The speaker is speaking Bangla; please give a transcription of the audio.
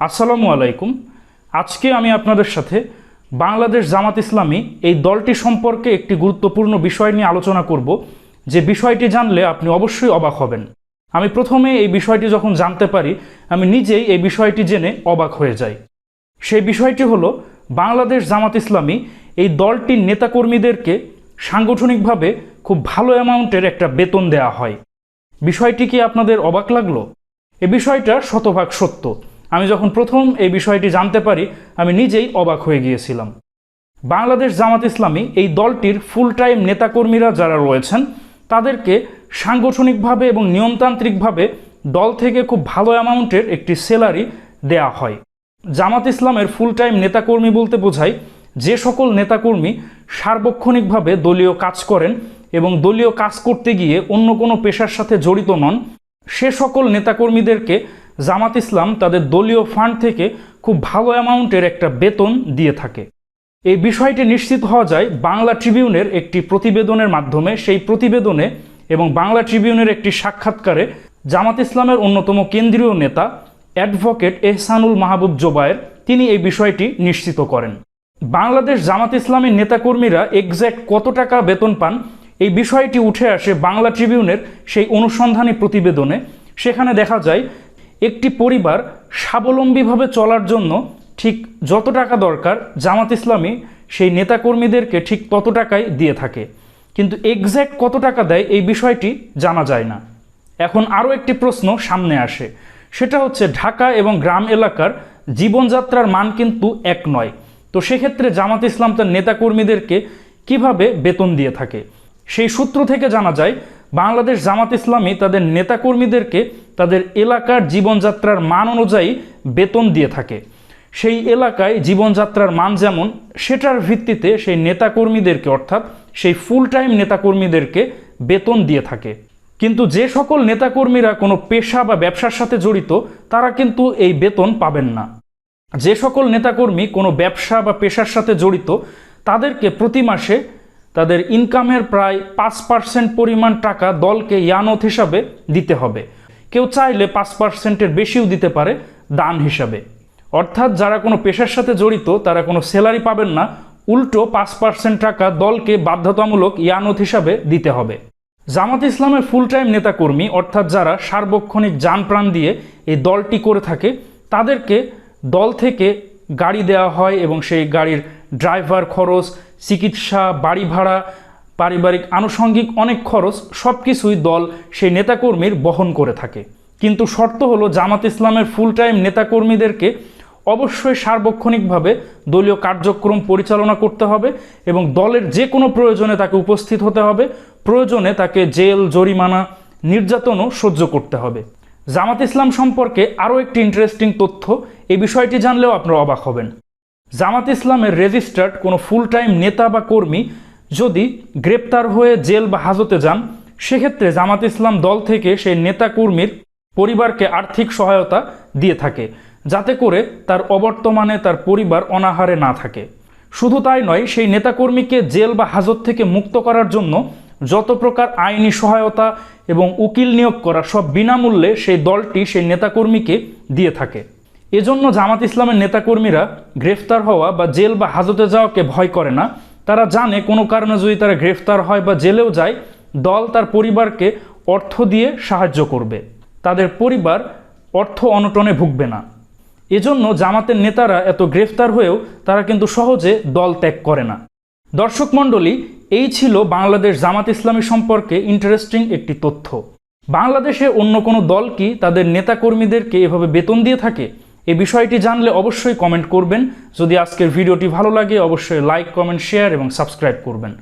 আসসালামু আলাইকুম। আজকে আমি আপনাদের সাথে বাংলাদেশ জামাত ইসলামী এই দলটি সম্পর্কে একটি গুরুত্বপূর্ণ বিষয় নিয়ে আলোচনা করব। যে বিষয়টি জানলে আপনি অবশ্যই অবাক হবেন। আমি প্রথমে এই বিষয়টি যখন জানতে পারি, আমি নিজেই এই বিষয়টি জেনে অবাক হয়ে যাই। সেই বিষয়টি হলো, বাংলাদেশ জামাত ইসলামী এই দলটির নেতাকর্মীদেরকে সাংগঠনিকভাবে খুব ভালো অ্যামাউন্টের একটা বেতন দেওয়া হয়। বিষয়টি কি আপনাদের অবাক লাগল? এ বিষয়টা শতভাগ সত্য। আমি যখন প্রথম এই বিষয়টি জানতে পারি, আমি নিজেই অবাক হয়ে গিয়েছিলাম। বাংলাদেশ জামাত ইসলামী এই দলটির ফুল টাইম নেতাকর্মীরা যারা রয়েছেন, তাদেরকে সাংগঠনিকভাবে এবং নিয়মতান্ত্রিকভাবে দল থেকে খুব ভালো অ্যামাউন্টের একটি স্যালারি দেয়া হয়। জামাত ইসলামের ফুল টাইম নেতাকর্মী বলতে বোঝায়, যে সকল নেতাকর্মী সার্বক্ষণিকভাবে দলীয় কাজ করেন এবং দলীয় কাজ করতে গিয়ে অন্য কোনো পেশার সাথে জড়িত নন, সে সকল নেতাকর্মীদেরকে জামাত ইসলাম তাদের দলীয় ফান্ড থেকে খুব ভালো অ্যামাউন্টের একটা বেতন দিয়ে থাকে। এই বিষয়টি নিশ্চিত হওয়া যায় বাংলা ট্রিবিউনের একটি প্রতিবেদনের মাধ্যমে। সেই প্রতিবেদনে এবং বাংলা ট্রিবিউনের একটি সাক্ষাৎকারে জামাত ইসলামের অন্যতম কেন্দ্রীয় নেতা অ্যাডভোকেট এহসানুল মাহবুব জোবায়ের তিনি এই বিষয়টি নিশ্চিত করেন। বাংলাদেশ জামাত ইসলামের নেতাকর্মীরা এক্স্যাক্ট কত টাকা বেতন পান এই বিষয়টি উঠে আসে বাংলা ট্রিবিউনের সেই অনুসন্ধানী প্রতিবেদনে। সেখানে দেখা যায় একটি পরিবার স্বাবলম্বীভাবে চলার জন্য ঠিক যত টাকা দরকার জামাত ইসলামী সেই নেতাকর্মীদেরকে ঠিক তত টাকাই দিয়ে থাকে। কিন্তু এক্স্যাক্ট কত টাকা দেয় এই বিষয়টি জানা যায় না। এখন আরও একটি প্রশ্ন সামনে আসে। সেটা হচ্ছে ঢাকা এবং গ্রাম এলাকার জীবনযাত্রার মান কিন্তু এক নয়। তো সেক্ষেত্রে জামাত ইসলাম তার নেতাকর্মীদেরকে কীভাবে বেতন দিয়ে থাকে? সেই সূত্র থেকে জানা যায় বাংলাদেশ জামাত ইসলামী তাদের নেতাকর্মীদেরকে তাদের এলাকার জীবনযাত্রার মান অনুযায়ী বেতন দিয়ে থাকে। সেই এলাকায় জীবনযাত্রার মান যেমন, সেটার ভিত্তিতে সেই নেতাকর্মীদেরকে অর্থাৎ সেই ফুল টাইম নেতাকর্মীদেরকে বেতন দিয়ে থাকে। কিন্তু যে সকল নেতাকর্মীরা কোনো পেশা বা ব্যবসার সাথে জড়িত, তারা কিন্তু এই বেতন পাবেন না। যে সকল নেতাকর্মী কোনো ব্যবসা বা পেশার সাথে জড়িত, তাদেরকে প্রতি মাসে তাদের ইনকামের প্রায় পাঁচ পার্সেন্ট পরিমাণ টাকা দলকে ইয়ানত হিসাবে দিতে হবে। কেউ চাইলে পাঁচ পার্সেন্টের বেশিও দিতে পারে দান হিসাবে। অর্থাৎ যারা কোনো পেশার সাথে জড়িত, তারা কোনো স্যালারি পাবেন না। উল্টো পাঁচ পার্সেন্ট টাকা দলকে বাধ্যতামূলক ইয়ানত হিসাবে দিতে হবে। জামাত ইসলামের ফুল টাইম নেতাকর্মী, অর্থাৎ যারা সার্বক্ষণিক যান প্রাণ দিয়ে এই দলটি করে থাকে, তাদেরকে দল থেকে গাড়ি দেওয়া হয় এবং সেই গাড়ির ড্রাইভার খরচ চিকিৎসা, বাড়ি ভাড়া, পারিবারিক আনুষঙ্গিক অনেক খরচ সব কিছুই দল সেই নেতাকর্মীর বহন করে থাকে। কিন্তু শর্ত হলো জামাত ইসলামের ফুল টাইম নেতাকর্মীদেরকে অবশ্যই সার্বক্ষণিকভাবে দলীয় কার্যক্রম পরিচালনা করতে হবে এবং দলের যে কোনো প্রয়োজনে তাকে উপস্থিত হতে হবে। প্রয়োজনে তাকে জেল, জরিমানা, নির্যাতনও সহ্য করতে হবে। জামাত ইসলাম সম্পর্কে আরও একটি ইন্টারেস্টিং তথ্য, এই বিষয়টি জানলেও আপনারা অবাক হবেন। জামাত ইসলামের রেজিস্টার্ড কোনো ফুল টাইম নেতা বা কর্মী যদি গ্রেপ্তার হয়ে জেল বা হাজতে যান, সেক্ষেত্রে জামাত ইসলাম দল থেকে সেই নেতা কর্মীর পরিবারকে আর্থিক সহায়তা দিয়ে থাকে, যাতে করে তার অবর্তমানে তার পরিবার অনাহারে না থাকে। শুধু তাই নয়, সেই নেতাকর্মীকে জেল বা হাজত থেকে মুক্ত করার জন্য যত প্রকার আইনি সহায়তা এবং উকিল নিয়োগ করা সব বিনামূল্যে সেই দলটি সেই নেতাকর্মীকে দিয়ে থাকে। এজন্য জামাত ইসলামের নেতাকর্মীরা গ্রেফতার হওয়া বা জেল বা হাজতে যাওয়াকে ভয় করে না। তারা জানে কোনো কারণে যদি তারা গ্রেফতার হয় বা জেলেও যায়, দল তার পরিবারকে অর্থ দিয়ে সাহায্য করবে। তাদের পরিবার অর্থ অনটনে ভুগবে না। এজন্য জামাতের নেতারা এত গ্রেফতার হয়েও তারা কিন্তু সহজে দল ত্যাগ করে না। দর্শক মণ্ডলী, এই ছিল বাংলাদেশ জামাত ইসলামী সম্পর্কে ইন্টারেস্টিং একটি তথ্য। বাংলাদেশে অন্য কোনো দল কি তাদের নেতাকর্মীদেরকে এভাবে বেতন দিয়ে থাকে? এই বিষয়টি জানলে অবশ্যই কমেন্ট করবেন। যদি আজকের ভিডিওটি ভালো লাগে, অবশ্যই লাইক কমেন্ট শেয়ার এবং সাবস্ক্রাইব করবেন।